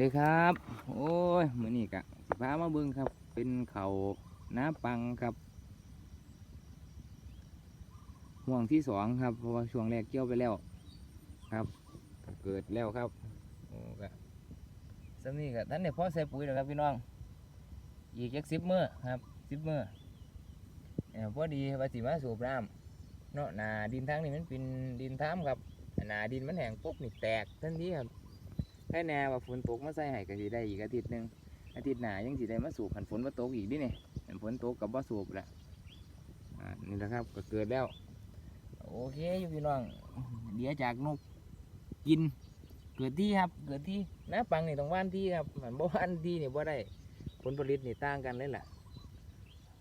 ด้ครับ โอ้ยมื้อนี้กะพามาเบิ่งครับ เป็นเขาน้าปังครับห่วงที่สองครับ เพราะว่าช่วงแรกเกี่ยวไปแล้วครับ เกิดแล้วครับ โอ้กะสำนี้กะท่านเนี่ยพอใส่ปุ๋ยแล้วครับพี่น้อง อีกจักสิบมื้อครับสิบมื้อเอ่อพอดีว่าสิมาสูบน้ำเนาะนาดินทางนี้มันเป็นดินท้ามครับนาดินมันแห้งปุ๊บนี่แตกทันทีครับ แค่แน่ว่าฝนตกมาใส่ให้ก็สิได้อีกอาทิตย์หนึ่งอาทิตย์หน้ายังสิได้มาสูบหันฝนมาตกอีกดิเนี่ยหันฝนตกกับบ่สูบละนี่แหละครับก็เกิดแล้ว โอเคอยู่พี่น้องเดี๋ยวจากนกกิน เกิดที่ครับเกิดที่นะปังนี่ต้องว่านที่ครับมันบ่ว่านที่นี่บ่ได้ผลผลิตนี่ต่างกันเลยล่ะ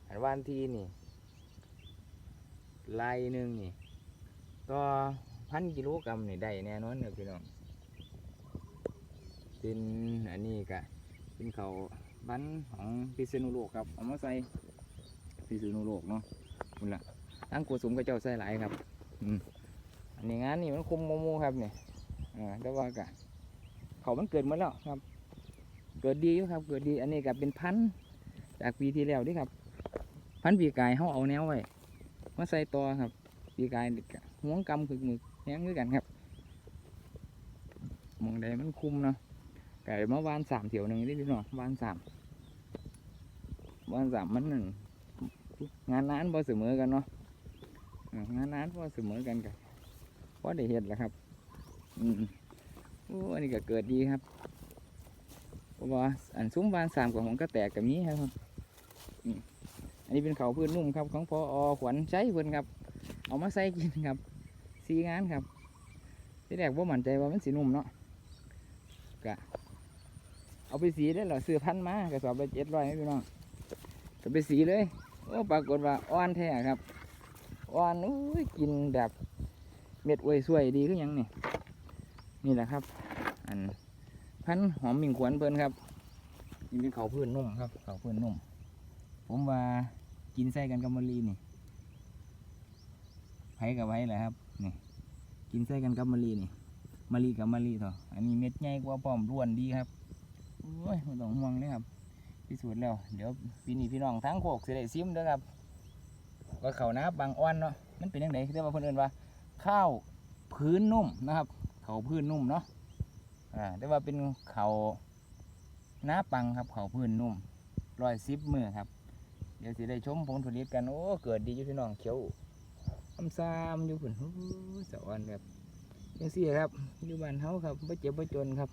อันว่านที่นี่ลายหนึ่งนี่ก็พันกิโลกรัมนี่ได้แน่นอนเลยพี่น้อง เป็นอันนี้กะเป็นเขาบ้านของพิษณุโลกครับเอามาใส่พิษณุโลกเนาะคุณละตั้งโกสุมก็เจ้าใส่หลายครับอืมอันนี้งานนี่มันคุมโมโมครับเนี่ยอ่าแต่ว่ากะเขามันเกิดมาแล้วครับ เกิดดีอยู่ครับ เกิดดี อันนี้ก็เป็นพันธุ์จากปีที่แล้วดิครับ พันธุ์ปีกายเขาเอาแนวไว้มาใส่ต่อครับปีกายนี่กะห่วงกำคือมือแห้งด้วยกันครับมองใดมันคุมเนาะ ไก่เมาวานสามเถียวหนึ่งนี่พี่น้องวานสามวานสามมันหนึ่งงานนั้นพอเสมอกันเนาะงานนั้นพอเสมอกันกันพอได้เห็ดแหล้วครับ อืมโอ้อันนี้ก็เกิดดีครับเพราะว่าอันซุ้มวานสามกับของก็แตกกับนี้ครับอันนี้เป็นเขาพื้นนุ่มครับ ของพออขวัญใช้เพิ่นครับ เอามาใส่กินครับสีงานครับที่แรกว่ามั่นใจว่ามันสีนุ่มเนาะกะ เอาไปสีได้เหรอซื้อพันมากระสอบละเจ็ดร้อยพี่น้องก็ไปสีเลยโอ้ปรากฏว่าอ่อนแท้ครับอ่อนอุ้ยกินแบบเม็ดอวยสวยดีขึ้นยังนี่นี่แหละครับ อันพันหอมหมิ่งขวนเพลินครับนี่เป็นเขาวพื้นนุ่มครับเขาวพื้นนุ่ม ผมว่ากินใส่กันกับมะลีนี่ไผกับไว้แหละครับนี่กินใส่กันกับมะลีนี่มะลีกับมะลีเถอะอันนี้เม็ดใหญ่กว่าป้อมร่วนดีครับ อ้ยไม่ต้องห่วงเลยครับพิสูจน์แล้ว เดี๋ยวปีนี้พี่น้องทั้งโคกสิได้ซิมด้อครับว่าเขานาบางอ้อนเนาะมันเป็นยังไงเรียกว่าเพิ่นเอิ้นว่า ข้าวพื้นนุ่มนะครับเขาพื้นนุ่มเนาะอ่าแต่ว่าเป็นเขาวนาปังครับเขาพื้นนุ่มรอยสิบมือครับ เดี๋ยวสิได้ชมผลผลิตกันโอ้เกิดดีอยู่พี่น้องเขียวซ้ำซ้ำๆอยู่พุ่นโอ้สวรรค์แบบยังสี่ครับอยู่บ้านเฮาครับไม่เจ็บไม่จนครับ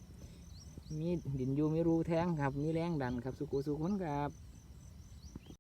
มีดินอยู่มีรูแทงครับ มีแรงดันครับสุกุสุขนครับ